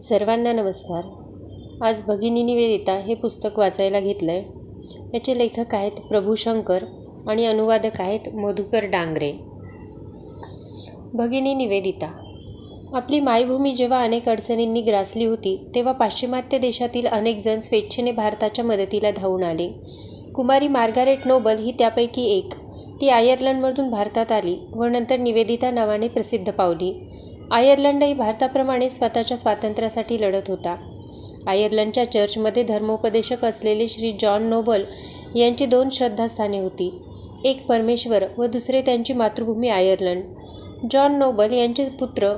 सर्वांना नमस्कार. आज भगिनी निवेदिता हे पुस्तक वाचायला घेतलं आहे याचे लेखक आहेत प्रभूशंकर आणि अनुवादक आहेत मधुकर डांगरे. भगिनी निवेदिता आपली मायभूमी जेव्हा अनेक अडचणींनी ग्रासली होती तेव्हा पाश्चिमात्य देशातील अनेक जण स्वेच्छेने भारताच्या मदतीला धावून आले. कुमारी मार्गारेट नोबल ही त्यापैकी एक. ती आयर्लंडमधून भारतात आली व नंतर निवेदिता नावाने प्रसिद्ध पावली. आयर्लंडही भारताप्रमाणे स्वतःच्या स्वातंत्र्यासाठी लढत होता. आयर्लंडच्या चर्चमध्ये धर्मोपदेशक असलेले श्री जॉन नोबल यांची दोन श्रद्धास्थाने होती. एक परमेश्वर व दुसरे त्यांची मातृभूमी आयर्लंड. जॉन नोबल यांचे पुत्र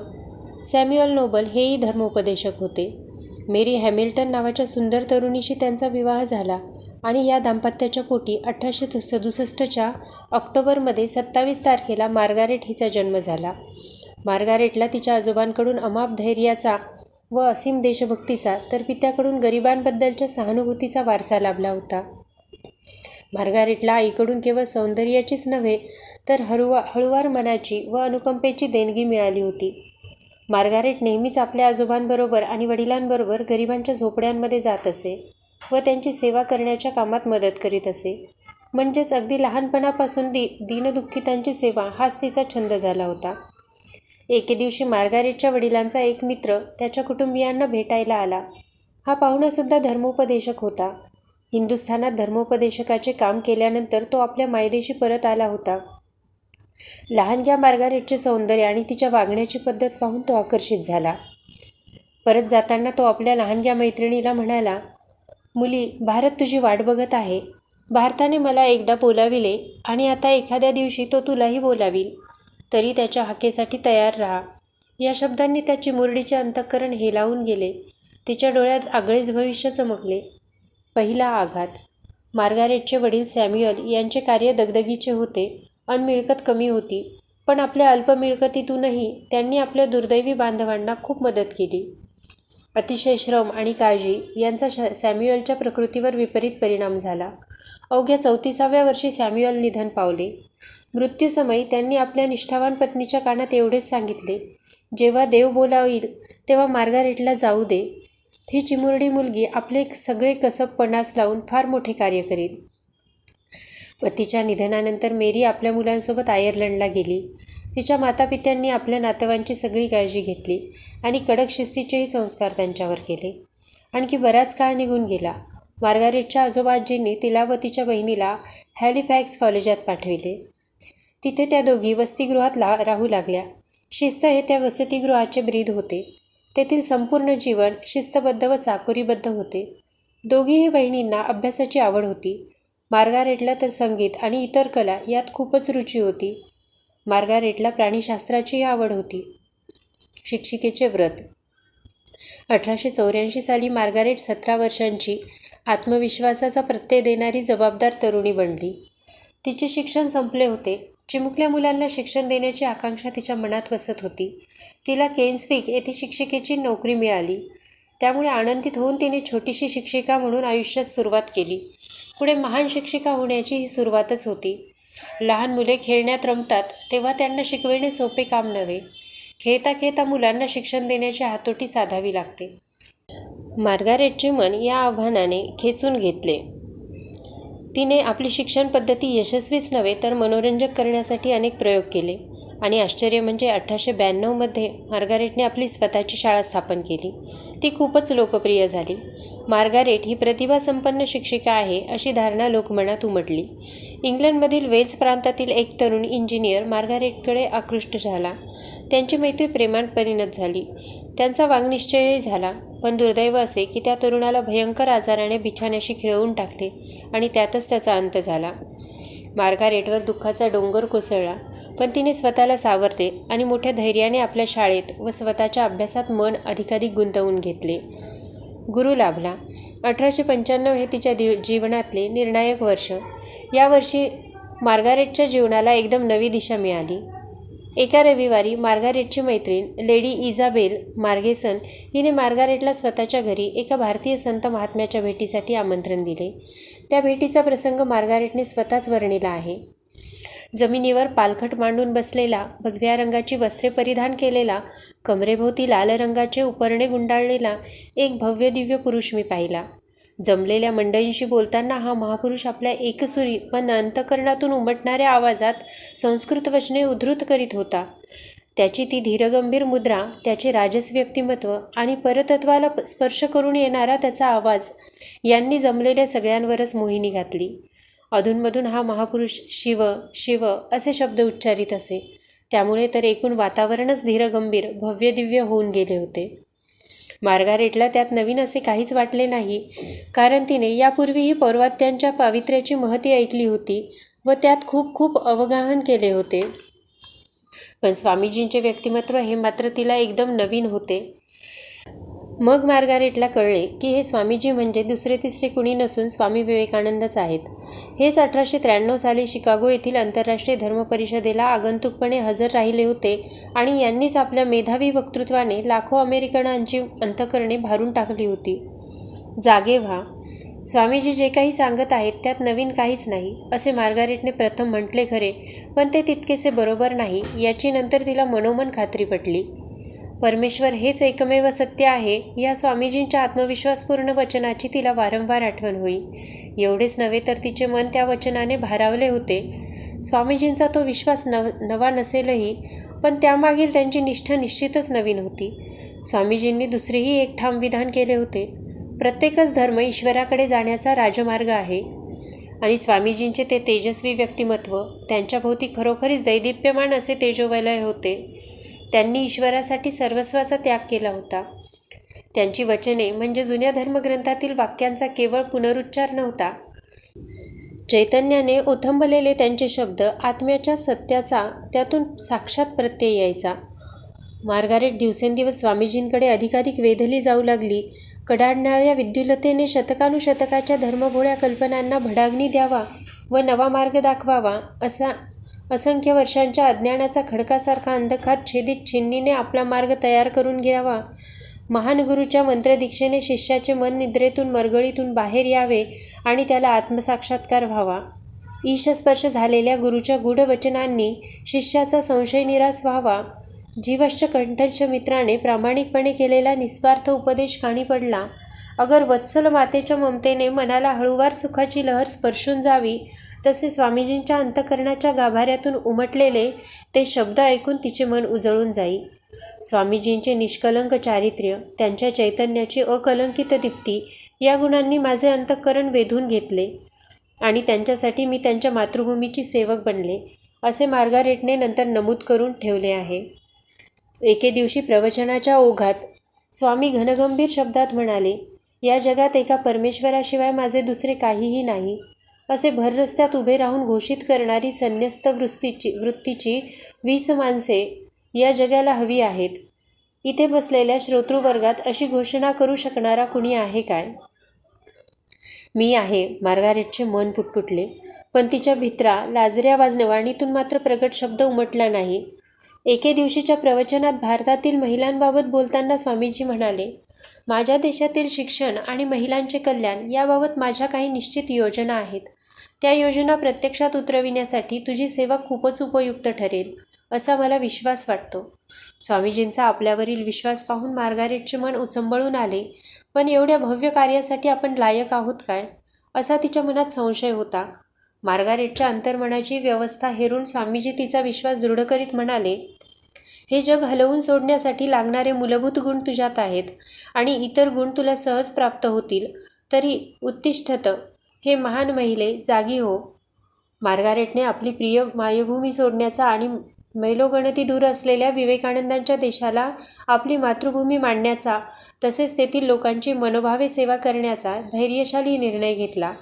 सॅम्युअल नोबल हेही धर्मोपदेशक होते. मेरी हॅमिल्टन नावाच्या सुंदर तरुणीशी त्यांचा विवाह झाला आणि या दाम्पत्याच्या पोटी अठराशे सदुसष्टच्या ऑक्टोबरमध्ये सत्तावीस तारखेला मार्गारेट हिचा जन्म झाला. मार्गारेटला तिच्या आजोबांकडून अमाप धैर्याचा व असीम देशभक्तीचा तर पित्याकडून गरिबांबद्दलच्या सहानुभूतीचा वारसा लाभला होता. मार्गारेटला आईकडून केवळ सौंदर्याचीच नव्हे तर हळुवा हळुवार मनाची व अनुकंपेची देणगी मिळाली होती. मार्गारेट नेहमीच आपल्या आजोबांबरोबर आणि वडिलांबरोबर गरिबांच्या झोपड्यांमध्ये जात असे व त्यांची सेवा करण्याच्या कामात मदत करीत असे. म्हणजेच अगदी लहानपणापासून दी दीनदुःखितांची सेवा हाच तिचा छंद झाला होता. एके दिवशी मार्गारेटच्या वडिलांचा एक मित्र त्याच्या कुटुंबियांना भेटायला आला. हा पाहुणासुद्धा धर्मोपदेशक होता. हिंदुस्थानात धर्मोपदेशकाचे काम केल्यानंतर तो आपल्या मायदेशी परत आला होता. लहानग्या मार्गारेटचे सौंदर्य आणि तिच्या वागण्याची पद्धत पाहून तो आकर्षित झाला. परत जाताना तो आपल्या लहानग्या मैत्रिणीला म्हणाला मुली भारत तुझी वाट बघत आहे. भारताने मला एकदा बोलाविले आणि आता एखाद्या दिवशी तो तुलाही बोलावील. तरी त्याच्या हाकेसाठी तयार राहा. या शब्दांनी त्या चिमुरडीचे अंतःकरण हेलावून गेले. तिच्या डोळ्यात आगळेच भविष्य चमकले. पहिला आघात. मार्गारेटचे वडील सॅम्युअल यांचे कार्य दगदगीचे होते. अन मिळकत कमी होती. पण आपल्या अल्प मिळकतीतूनही त्यांनी आपल्या दुर्दैवी बांधवांना खूप मदत केली. अतिशय श्रम आणि काळजी यांचा श सॅम्युअलच्या प्रकृतीवर विपरीत परिणाम झाला. अवघ्या चौतीसाव्या वर्षी सॅम्युअल निधन पावले. मृत्यूसमयी त्यांनी आपल्या निष्ठावान पत्नीच्या कानात एवढेच सांगितले जेव्हा देव बोलावील तेव्हा मार्गारेटला जाऊ दे. ही चिमुरडी मुलगी आपले सगळे कसब पणास लावून फार मोठे कार्य करील. पतीच्या निधनानंतर मेरी आपल्या मुलांसोबत आयर्लंडला गेली. तिच्या मातापित्यांनी आपल्या नातवांची सगळी काळजी घेतली आणि कडक शिस्तीचेही संस्कार त्यांच्यावर केले. आणखी बराच काळ निघून गेला. मार्गारेटच्या आजोबाजींनी तिला व तिच्या बहिणीला हॅलिफॅक्स कॉलेजात पाठविले. तिथे त्या दोघी वसतिगृहात ला राहू लागल्या. शिस्त हे त्या वसतिगृहाचे ब्रीद होते. तेथील संपूर्ण जीवन शिस्तबद्ध व चाकोरीबद्ध होते. दोघीही बहिणींना अभ्यासाची आवड होती. मार्गारेटला तर संगीत आणि इतर कला यात खूपच रुची होती. मार्गारेटला प्राणीशास्त्राचीही आवड होती. शिक्षिकेचे व्रत. अठराशे चौऱ्याऐंशी साली मार्गारेट सतरा वर्षांची आत्मविश्वासाचा प्रत्यय देणारी जबाबदार तरुणी बनली. तिचे शिक्षण संपले होते. चिमुकल्या मुलांना शिक्षण देण्याची आकांक्षा तिच्या मनात वसत होती. तिला केन्सविक येथे शिक्षिकेची नोकरी मिळाली. त्यामुळे आनंदित होऊन तिने छोटीशी शिक्षिका म्हणून आयुष्यात सुरुवात केली. पुढे महान शिक्षिका होण्याची ही सुरुवातच होती. लहान मुले खेळण्यात रमतात तेव्हा त्यांना शिकविणे सोपे काम नव्हे. खेळता खेळता मुलांना शिक्षण देण्याची हातोटी साधावी लागते. मार्गारेटचे मन या आव्हानाने खेचून घेतले. तिने आपली शिक्षण पद्धती यशस्वीच नव्हे तर मनोरंजक करण्यासाठी अनेक प्रयोग केले. आणि आश्चर्य म्हणजे अठराशे ब्याण्णवमध्ये मार्गारेटने आपली स्वतःची शाळा स्थापन केली. ती खूपच लोकप्रिय झाली. मार्गारेट ही प्रतिभासंपन्न शिक्षिका आहे अशी धारणा लोकमनात उमटली. इंग्लंडमधील वेल्स प्रांतातील एक तरुण इंजिनियर मार्गारेटकडे आकृष्ट झाला. त्यांची मैत्री प्रेमात परिणत झाली. त्यांचा वागनिश्चयही झाला. पण दुर्दैव असे की त्या तरुणाला भयंकर आजाराने बिछाण्याशी खिळवून टाकले आणि त्यातच त्याचा अंत झाला. मार्गारेटवर दुःखाचा डोंगर कोसळला पण तिने स्वतःला सावरले आणि मोठ्या धैर्याने आपल्या शाळेत व स्वतःच्या अभ्यासात मन अधिकाधिक गुंतवून घेतले. गुरु लाभला. अठराशे पंच्याण्णव हे तिच्या दिव जीवनातले निर्णायक वर्ष. या वर्षी मार्गारेटच्या जीवनाला एकदम नवी दिशा मिळाली. एका रविवारी मार्गारेटची मैत्रीण लेडी इजाबेल मार्गेसन हिने मार्गारेटला स्वतःच्या घरी एका भारतीय संत महात्म्याच्या भेटीसाठी आमंत्रण दिले. त्या भेटीचा प्रसंग मार्गारेटने स्वतःच वर्णिला आहे. जमिनीवर पालखट मांडून बसलेला भगव्या रंगाची वस्त्रे परिधान केलेला कमरेभोवती लाल रंगाचे उपरणे गुंडाळलेला एक भव्य दिव्य पुरुष मी पाहिला. जमलेल्या मंडळींशी बोलताना हा महापुरुष आपल्या एकसुरी पण अंतकरणातून उमटणाऱ्या आवाजात संस्कृत वचने उद्धृत करीत होता. त्याची ती धीरगंभीर मुद्रा त्याचे राजस व्यक्तिमत्व आणि परतत्वाला स्पर्श करून येणारा त्याचा आवाज यांनी जमलेल्या सगळ्यांवरच मोहिनी घातली. अधूनमधून हा महापुरुष शिव शिव असे शब्द उच्चारित असे. त्यामुळे तर एकूण वातावरणच धीरगंभीर भव्यदिव्य होऊन गेले होते. मार्गारेटला त्यात नवीन असे काहीच वाटले नाही. कारण तिने यापूर्वीही पौर्वात्यांच्या पावित्र्याची महती ऐकली होती व त्यात खूप खूप अवगाहन केले होते. पण स्वामीजींचे व्यक्तिमत्व हे मात्र तिला एकदम नवीन होते. मग मार्गारेटला कळले की हे स्वामीजी म्हणजे दुसरे तिसरे कुणी नसून स्वामी विवेकानंदच आहेत. हेच अठराशे त्र्याण्णव साली शिकागो येथील आंतरराष्ट्रीय धर्म परिषदेला आगंतुकपणे हजर राहिले होते आणि यांनीच आपल्या मेधावी वक्तृत्वाने लाखो अमेरिकनांची अंतकरणे भारून टाकली होती. जागे व्हा. स्वामीजी जे काही सांगत आहेत त्यात नवीन काहीच नाही असे मार्गारेटने प्रथम म्हटले खरे पण ते तितकेसे बरोबर नाही याची नंतर तिला मनोमन खात्री पटली. परमेश्वर हेच एकमेव सत्य आहे या स्वामीजींच्या आत्मविश्वासपूर्ण वचनाची तिला वारंवार आठवण होई. एवढेच नव्हे तर तिचे मन त्या वचनाने भारावले होते. स्वामीजींचा तो विश्वास नव नवा नसेलही पण त्यामागील त्यांची निष्ठा निश्चितच नवीन होती. स्वामीजींनी दुसरेही एक ठाम विधान केले होते. प्रत्येकच धर्म ईश्वराकडे जाण्याचा राजमार्ग आहे. आणि स्वामीजींचे ते तेजस्वी व्यक्तिमत्व त्यांच्याभोवती खरोखरीच दैदिप्यमान असे तेजोवलय होते. त्यांनी ईश्वरासाठी सर्वस्वाचा त्याग केला होता. त्यांची वचने म्हणजे जुन्या धर्मग्रंथातील वाक्यांचा केवळ पुनरुच्चार नव्हता. चैतन्याने ओथंबलेले त्यांचे शब्द आत्म्याच्या सत्याचा त्यातून साक्षात प्रत्यय यायचा. मार्गारेट दिवसेंदिवस स्वामीजींकडे अधिकाधिक वेधली जाऊ लागली. कडाडणाऱ्या विद्युलतेने शतकानुशतकाच्या धर्मभोळ्या कल्पनांना भडाग्नी द्यावा व नवा मार्ग दाखवावा असा असंख्य वर्षांच्या अज्ञानाचा खडकासारखा अंधकार छेदित छिन्नीने आपला मार्ग तयार करून घ्यावा. महान गुरुच्या मंत्रदीक्षेने शिष्याचे मन निद्रेतून मरगळीतून बाहेर यावे आणि त्याला आत्मसाक्षात्कार व्हावा. ईशस्पर्श झालेल्या गुरुच्या गूढ वचनांनी शिष्याचा संशय निरास व्हावा. जीवश्च कंठश मित्राने प्रामाणिकपणे केलेला निस्वार्थ उपदेश काणी पडला. अगर वत्सल मातेच्या ममतेने मनाला हळूवार सुखाची लहर स्पर्शून जावी तसे स्वामीजींच्या अंतकरणाच्या गाभाऱ्यातून उमटलेले ते शब्द ऐकून तिचे मन उजळून जाई. स्वामीजींचे निष्कलंक चारित्र्य त्यांच्या चैतन्याची अकलंकित दीप्ती या गुणांनी माझे अंतःकरण वेधून घेतले आणि त्यांच्यासाठी मी त्यांच्या मातृभूमीची सेवक बनले असे मार्गारेटने नंतर नमूद करून ठेवले आहे. एके दिवशी प्रवचनाच्या ओघात स्वामी घनगंभीर शब्दात म्हणाले या जगात एका परमेश्वराशिवाय माझे दुसरे काहीही नाही. असे भर रस्त्यात उभे राहून घोषित करणारी संन्यस्त वृत्तीची वृत्तीची वीस माणसे या जगाला हवी आहेत. इथे बसलेल्या श्रोतृवर्गात अशी घोषणा करू शकणारा कुणी आहे काय? मी आहे मार्गारेटचे मन पुटपुटले. पण तिच्या भित्रा लाजऱ्या वाजनवाणीतून मात्र प्रगट शब्द उमटला नाही. एके दिवशीच्या प्रवचनात भारतातील महिलांबाबत बोलताना स्वामीजी म्हणाले माझ्या देशातील शिक्षण आणि महिलांचे कल्याण याबाबत माझ्या काही निश्चित योजना आहेत. त्या योजना प्रत्यक्षात उतरविण्यासाठी तुझी सेवा खूपच उपयुक्त ठरेल असा मला विश्वास वाटतो. स्वामीजींचा आपल्यावरील विश्वास पाहून मार्गारेटचे मन उचंबळून आले पण एवढ्या भव्य कार्यासाठी आपण लायक आहोत काय? असा तिच्या मनात संशय होता. मार्गारेटच्या अंतर्मनाची व्यवस्था हेरून स्वामीजी तिचा विश्वास दृढ करीत म्हणाले हे जग हलवून सोडण्यासाठी लागणारे मूलभूत गुण तुझ्यात आहेत आणि इतर गुण तुला सहज प्राप्त होतील. तरी उत्तिष्ठत हे महान महिले जागी हो. मार्गारेटने आपली प्रिय मायभूमी सोडण्याचा आणि मैलोगणती दूर असलेल्या विवेकानंदांच्या देशाला आपली मातृभूमी मांडण्याचा तसेच तेथील लोकांची मनोभावे सेवा करण्याचा धैर्यशाली निर्णय घेतला.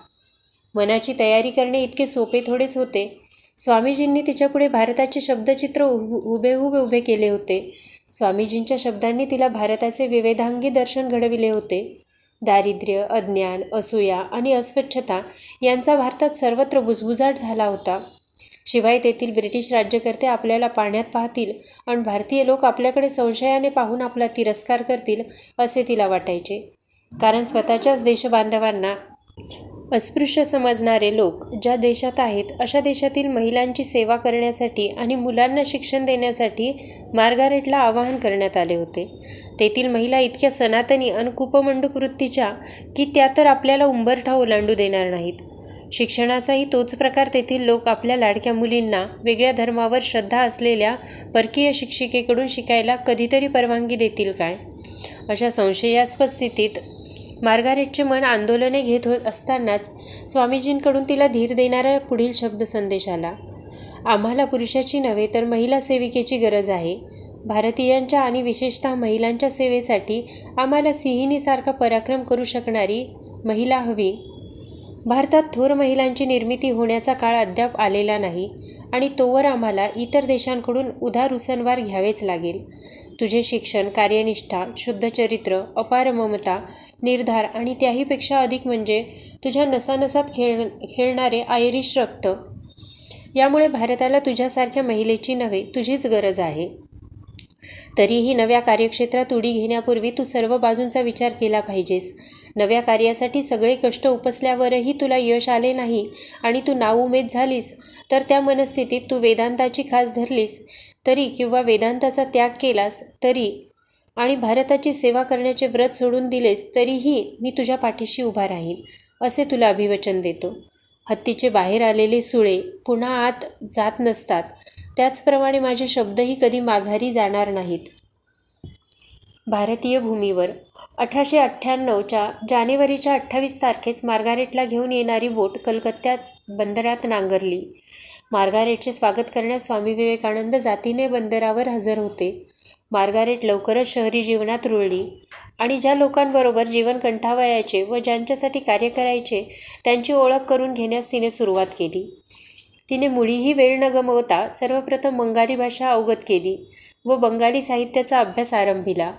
मनाची तयारी करणे इतके सोपे थोडेच होते. स्वामीजींनी तिच्यापुढे भारताचे शब्दचित्र उभ हुबेहूब उभे केले होते. स्वामीजींच्या शब्दांनी तिला भारताचे विवेधांगी दर्शन घडविले होते. दारिद्र्य अज्ञान असूया आणि अस्वच्छता यांचा भारतात सर्वत्र बुजबुजाट झाला होता. शिवाय तेथील ब्रिटिश राज्यकर्ते आपल्याला पाण्यात पाहतील आणि भारतीय लोक आपल्याकडे संशयाने पाहून आपला तिरस्कार करतील असे तिला वाटायचे. कारण स्वतःच्याच देशबांधवांना अस्पृश्य समजणारे लोक ज्या देशात आहेत अशा देशातील महिलांची सेवा करण्यासाठी आणि मुलांना शिक्षण देण्यासाठी मार्गारेटला आवाहन करण्यात आले होते. तेथील महिला इतक्या सनातनी आणि कुपमंडूक वृत्तीच्या की त्या तर आपल्याला उंबरठा ओलांडू देणार नाहीत. शिक्षणाचाही तोच प्रकार तेथील लोक आपल्या लाडक्या मुलींना वेगळ्या धर्मावर श्रद्धा असलेल्या परकीय शिक्षिकेकडून शिकायला कधीतरी परवानगी देतील काय? अशा संशयास्पद स्थितीत मार्गारेटचे मन आंदोलने घेत होत असतानाच स्वामीजींकडून तिला धीर देणारा पुढील शब्द संदेश आला. आम्हाला पुरुषाची नव्हे तर महिला सेविकेची गरज आहे. भारतीयांच्या आणि विशेषतः महिलांच्या सेवेसाठी आम्हाला सिंहिणीसारखा पराक्रम करू शकणारी महिला हवी. भारतात थोर महिलांची निर्मिती होण्याचा काळ अद्याप आलेला नाही आणि तोवर आम्हाला इतर देशांकडून उधार उसनवार घ्यावेच लागेल. तुझे शिक्षण कार्यनिष्ठा शुद्ध चरित्र अपार ममता निर्धार आणि त्याहीपेक्षा अधिक म्हणजे तुझ्या नसानसात खेळ खेळणारे आयरिश रक्त. यामुळे भारताला तुझ्यासारख्या महिलेची नव्हे तुझीच गरज आहे. तरीही नव्या कार्यक्षेत्रात उडी घेण्यापूर्वी तू सर्व बाजूंचा विचार केला पाहिजेस. नव्या कार्यासाठी सगळे कष्ट उपसल्यावरही तुला यश आले नाही आणि तू नाउमेद झालीस तर त्या मनस्थितीत तू वेदांताची खास धरलीस. तरी किंवा वेदांताचा त्याग केलास तरी आणि भारताची सेवा करण्याचे व्रत सोडून दिलेस तरीही मी तुझ्या पाठीशी उभा राहीन असे तुला अभिवचन देतो. हत्तीचे बाहेर आलेले सुळे पुन्हा आत जात नसतात. त्याचप्रमाणे माझे शब्दही कधी माघारी जाणार नाहीत. भारतीय भूमीवर अठराशे अठ्ठ्याण्णवच्या जानेवारीच्या अठ्ठावीस तारखेस मार्गारेटला घेऊन येणारी बोट कलकत्त्यात बंदरात नांगरली. मार्गारेटचे स्वागत करण्यास स्वामी विवेकानंद जातीने बंदरावर हजर होते. मार्गारेट लवकरच शहरी जीवनात रुळली आणि ज्या लोकांबरोबर जीवन कंठावयाचे व ज्यांच्यासाठी कार्य करायचे त्यांची ओळख करून घेण्यास तिने सुरुवात केली. तिने मुळीही वेळ न गमवता सर्वप्रथम बंगाली भाषा अवगत केली व बंगाली साहित्याचा अभ्यास आरंभिला.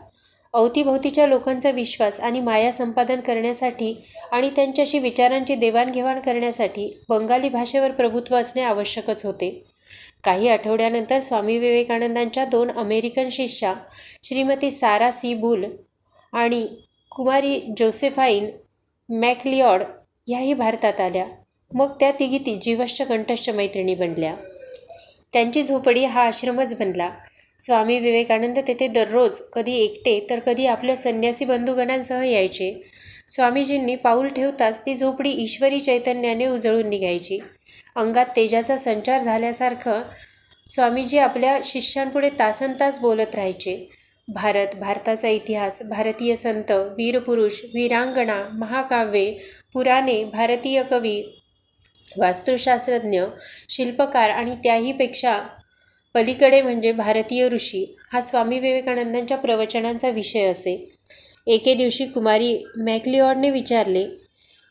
अवतीभोवतीच्या लोकांचा विश्वास आणि माया संपादन करण्यासाठी आणि त्यांच्याशी विचारांची देवाणघेवाण करण्यासाठी बंगाली भाषेवर प्रभुत्व असणे आवश्यकच होते. काही आठवड्यानंतर स्वामी विवेकानंदांच्या दोन अमेरिकन शिष्या श्रीमती सारा सी. बुल आणि कुमारी जोसेफाईन मॅकलिऑड ह्याही भारतात आल्या. मग त्या तिघी ती जीवश्च कंठश्च मैत्रिणी बनल्या. त्यांची झोपडी हा आश्रमच बनला. स्वामी विवेकानंद तेथे दररोज कधी एकटे तर कधी आपल्या संन्यासी बंधुगणांसह यायचे. स्वामीजींनी पाऊल ठेवताच ती झोपडी ईश्वरी चैतन्याने उजळून निघायची. अंगात तेजाचा संचार झाल्यासारखं स्वामीजी आपल्या शिष्यांपुढे तासनतास बोलत राहायचे. भारत भारताचा इतिहास भारतीय संत वीरपुरुष वीरांगणा महाकाव्ये पुराणे भारतीय कवी वास्तुशास्त्रज्ञ शिल्पकार आणि त्याहीपेक्षा पलीकडे म्हणजे भारतीय ऋषी हा स्वामी विवेकानंदांच्या प्रवचनांचा विषय असे. एके दिवशी कुमारी मॅक्लिऑडने विचारले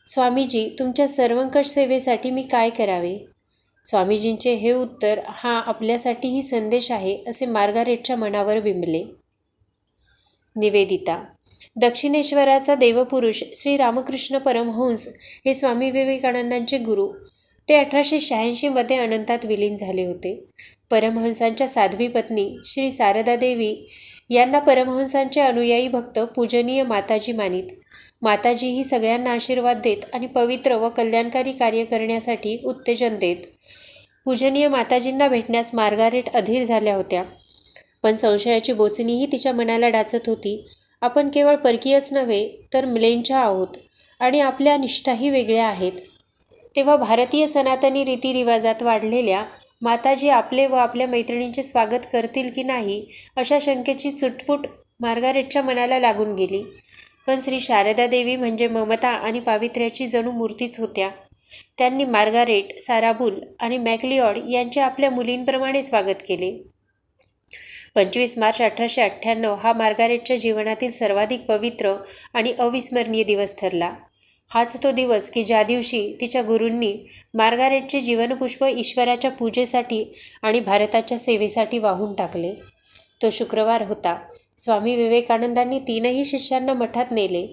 स्वामीजी तुमच्या सर्वंकष सेवेसाठी मी काय करावे? स्वामीजींचे हे उत्तर हा आपल्यासाठीही संदेश आहे असे मार्गारेटच्या मनावर बिंबले. निवेदिता दक्षिणेश्वराचा देवपुरुष श्री रामकृष्ण परमहंस हे स्वामी विवेकानंदांचे गुरु. ते अठराशे शहाऐंशीमध्ये अनंतात विलीन झाले होते. परमहंसांच्या साध्वी पत्नी श्री शारदा देवी यांना परमहंसांचे अनुयायी भक्त पूजनीय माताजी मानित. माताजी ही सगळ्यांना आशीर्वाद देत आणि पवित्र व कल्याणकारी कार्य करण्यासाठी उत्तेजन देत. पूजनीय माताजींना भेटण्यास मार्गारेट अधीर झाल्या होत्या. पण संशयाची बोचणीही तिच्या मनाला डाचत होती. आपण केवळ परकीयच नव्हे तर मिलेंच्या आहोत आणि आपल्या निष्ठाही वेगळ्या आहेत. तेव्हा भारतीय सनातनी रीतिरिवाजात वाढलेल्या माताजी आपले व आपल्या मैत्रिणींचे स्वागत करतील की नाही अशा शंकेची चुटपुट मार्गारेटच्या मनाला लागून गेली. पण श्री शारदा देवी म्हणजे ममता आणि पावित्र्याची जणू मूर्तीच होत्या. त्यांनी मार्गारेट साराबुल आणि मॅकलिऑड यांचे आपल्या मुलींप्रमाणे स्वागत केले. पंचवीस मार्च अठराशे अठ्ठ्याण्णव हा मार्गारेटच्या जीवनातील सर्वाधिक पवित्र आणि अविस्मरणीय दिवस ठरला. हाच तो दिवस की ज्या दिवशी तिच्या गुरूंनी मार्गारेटचे जीवनपुष्प ईश्वराच्या पूजेसाठी आणि भारताच्या सेवेसाठी वाहून टाकले. तो शुक्रवार होता. स्वामी विवेकानंदांनी तीनही शिष्यांना मठात नेले.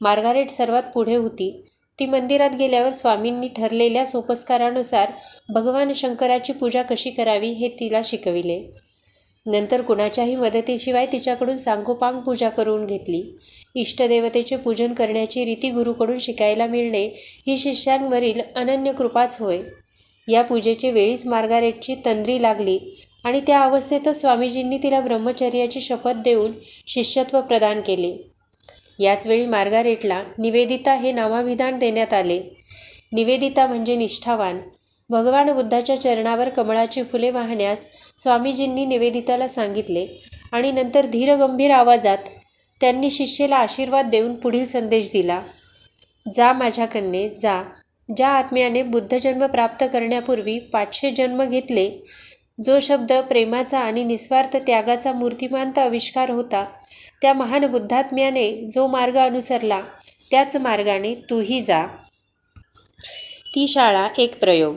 मार्गारेट सर्वात पुढे होती. ती मंदिरात गेल्यावर स्वामींनी ठरलेल्या सोपस्कारानुसार भगवान शंकराची पूजा कशी करावी हे तिला शिकविले. नंतर कुणाच्याही मदतीशिवाय तिच्याकडून सांगोपांग पूजा करून घेतली. इष्टदेवतेचे पूजन करण्याची रीती गुरुकडून शिकायला मिळणे ही शिष्यांवरील अनन्य कृपाच होय. या पूजेचे वेळीच मार्गारेटची तंद्री लागली आणि त्या अवस्थेतच स्वामीजींनी तिला ब्रह्मचर्याची शपथ देऊन शिष्यत्व प्रदान केले. याचवेळी मार्गारेटला निवेदिता हे नामाभिधान देण्यात आले. निवेदिता म्हणजे निष्ठावान. भगवान बुद्धाच्या चरणावर कमळाची फुले वाहण्यास स्वामीजींनी निवेदिताला सांगितले आणि नंतर धीरगंभीर आवाजात त्यांनी शिष्येला आशीर्वाद देऊन पुढील संदेश दिला. जा माझ्या कन्ये जा. ज्या आत्म्याने बुद्धजन्म प्राप्त करण्यापूर्वी पाचशे जन्म घेतले जो शब्द प्रेमाचा आणि निस्वार्थ त्यागाचा मूर्तिमांत आविष्कार होता त्या महान बुद्धात्म्याने जो मार्ग अनुसरला त्याच मार्गाने तूही जा. ती शाळा एक प्रयोग.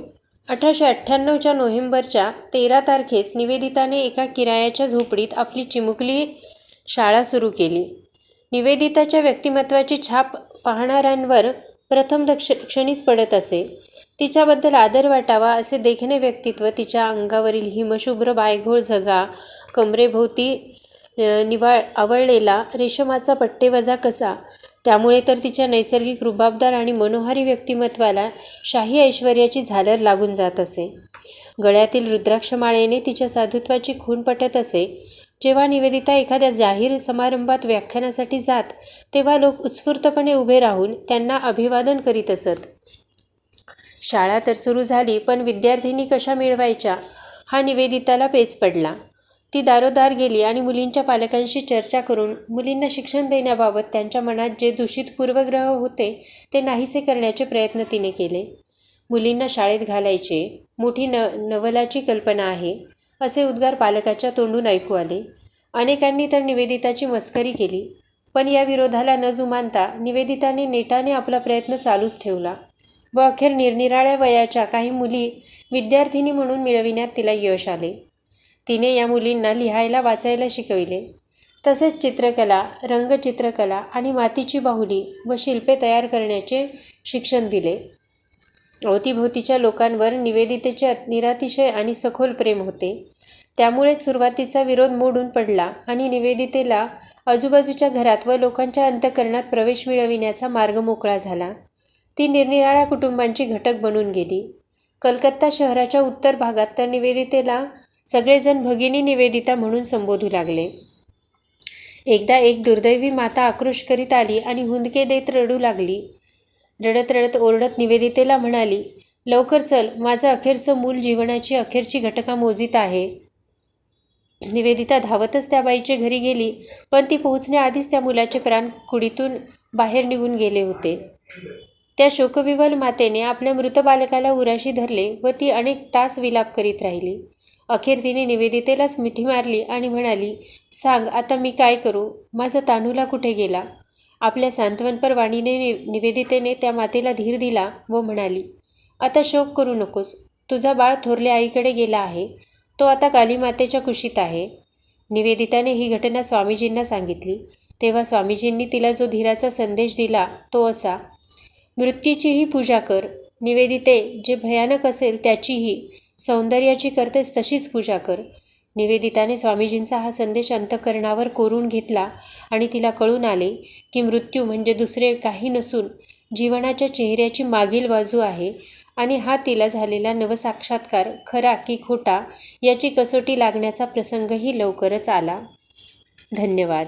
अठराशे अठ्ठ्याण्णवच्या नोव्हेंबरच्या तेरा तारखेस निवेदिताने एका किरायाच्या झोपडीत आपली चिमुकली शाळा सुरू केली. निवेदिताच्या व्यक्तिमत्वाची छाप पाहणाऱ्यांवर प्रथम दक्ष क्षणीच पडत असे. तिच्याबद्दल आदर वाटावा असे देखणे व्यक्तित्व तिच्या अंगावरील हिमशुभ्र बायघोळ झगा कमरेभोवती निवाळ आवळलेला रेशमाचा पट्टेवजा कसा? त्यामुळे तर तिच्या नैसर्गिक रुबाबदार आणि मनोहारी व्यक्तिमत्वाला शाही ऐश्वर्याची झालर लागून जात असे. गळ्यातील रुद्राक्षमाळेने तिच्या साधुत्वाची खून पटत असे. जेव्हा निवेदिता एखाद्या जाहीर समारंभात व्याख्यानासाठी जात तेव्हा लोक उत्स्फूर्तपणे उभे राहून त्यांना अभिवादन करीत असत. शाळा तर सुरू झाली पण विद्यार्थिनी कशा मिळवायच्या? हा निवेदिताला पेच पडला. ती दारोदार गेली आणि मुलींच्या पालकांशी चर्चा करून मुलींना शिक्षण देण्याबाबत त्यांच्या मनात जे दूषित पूर्वग्रह होते ते नाहीसे करण्याचे प्रयत्न तिने केले. मुलींना शाळेत घालायचे. मोठी न नवलाची कल्पना आहे. असे उद्गार पालकाच्या तोंडून ऐकू आले. अनेकांनी तर निवेदिताची मस्करी केली पण या विरोधाला न जुमानता निवेदिताने नेटाने आपला प्रयत्न चालूच ठेवला व अखेर निरनिराळ्या वयाच्या काही मुली विद्यार्थिनी म्हणून मिळविण्यात तिला यश आले. तिने या मुलींना लिहायला वाचायला शिकविले. तसेच चित्रकला रंगचित्रकला आणि मातीची बाहुली व शिल्पे तयार करण्याचे शिक्षण दिले. अवतीभोवतीच्या लोकांवर निवेदितेचे निरातिशय आणि सखोल प्रेम होते. त्यामुळेच सुरुवातीचा विरोध मोडून पडला आणि निवेदितेला आजूबाजूच्या घरात व लोकांच्या अंतकरणात प्रवेश मिळविण्याचा मार्ग मोकळा झाला. ती निरनिराळ्या कुटुंबांची घटक बनून गेली. कलकत्ता शहराच्या उत्तर भागात तर निवेदितेला सगळेजण भगिनी निवेदिता म्हणून संबोधू लागले. एकदा एक दुर्दैवी माता आक्रोश करीत आली आणि हुंदके देत रडू लागली. रडत रडत ओरडत निवेदितेला म्हणाली लवकर चल माझं अखेरचं मूल जीवनाची अखेरची घटका मोजीत आहे. निवेदिता धावतच त्या बाईच्या घरी गेली पण ती पोहोचण्याआधीच त्या मुलाचे प्राण कुडीतून बाहेर निघून गेले होते. त्या शोकविवल मातेने आपल्या मृत बालकाला उराशी धरले व ती अनेक तास विलाप करीत राहिली. अखेर तिने निवेदितेलाच मिठी मारली आणि म्हणाली सांग आता मी काय करू? माझा तानूला कुठे गेला? आपल्या सांत्वनपर वाणीने नि निवेदितेने त्या मातेला धीर दिला व म्हणाली आता शोक करू नकोस. तुझा बाळ थोरल्या आईकडे गेला आहे. तो आता कालीमातेच्या कुशीत आहे. निवेदिताने ही घटना स्वामीजींना सांगितली. तेव्हा स्वामीजींनी तिला जो धीराचा संदेश दिला तो असा मृत्यूचीही पूजा कर. निवेदिते जे भयानक असेल त्याचीही सौंदर्याची करतेस तशीच पूजा कर. निवेदिताने स्वामीजींचा हा संदेश अंतकरणावर कोरून घेतला आणि तिला कळून आले की मृत्यू म्हणजे दुसरे काही नसून जीवनाच्या चेहऱ्याची मागील बाजू आहे आणि हा तिला झालेला नवसाक्षात्कार खरा की खोटा याची कसोटी लागण्याचा प्रसंगही लवकरच आला. धन्यवाद.